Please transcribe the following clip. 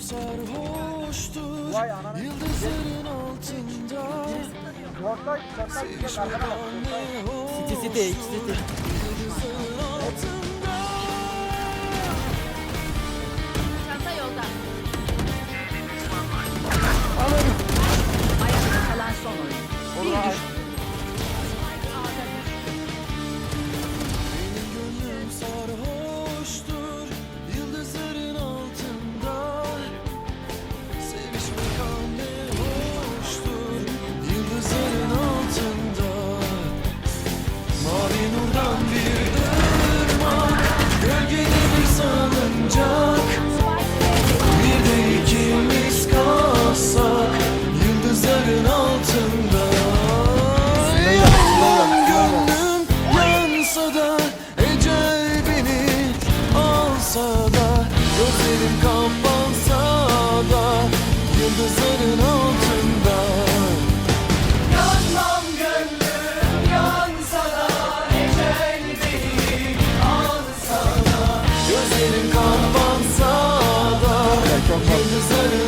sarhoştur Vay. Yıldızların altında Ortay, ortay. Ortay. City City City. Yıldızların altında Gözlerin altında. Yanan gönlüm yansa da Ecel beni alsa da Gözlerim kapansa da Yıldızların altında. Yanmam gönlüm yansa da alsa da Gözlerim kapansa da Yıldızların